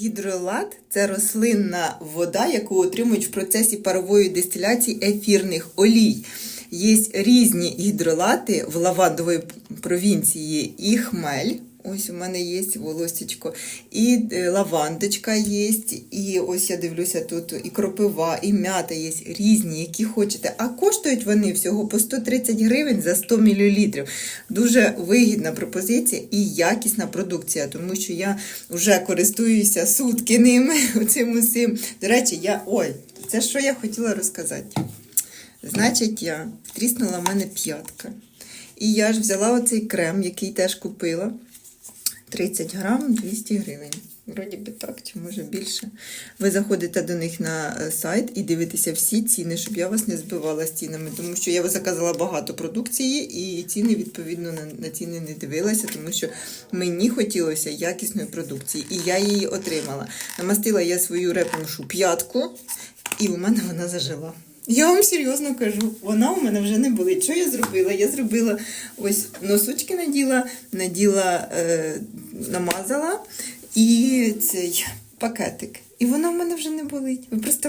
Гідролат це рослинна вода, яку отримують в процесі парової дистиляції ефірних олій. Є різні гідролати в лавандової провінції і хмель. Ось у мене є волосечко, і е, лавандочка є, і ось я дивлюся тут і кропива, і м'ята є різні, які хочете. А коштують вони всього по 130 гривень за 100 мл. Дуже вигідна пропозиція і якісна продукція, тому що я вже користуюся сутки ними. Цим усім. До речі, я ой, це що я хотіла розказати. Значить, я тріснула в мене п'ятка. І я ж взяла оцей крем, який теж купила. 30 грам 200 гривень. Вроді би так, чи може більше. Ви заходите до них на е, сайт і дивитеся всі ціни, щоб я вас не збивала з цінами, тому що я заказала багато продукції і ціни, відповідно, на, на ціни не дивилася, тому що мені хотілося якісної продукції, і я її отримала. Намастила я свою репнушу п'ятку, і у мене вона зажила. Я вам серйозно кажу, вона у мене вже не болить. Що я зробила? Я зробила ось носочки наділа, наділа, е, намазала і цей пакетик. І вона в мене вже не болить. Ви просто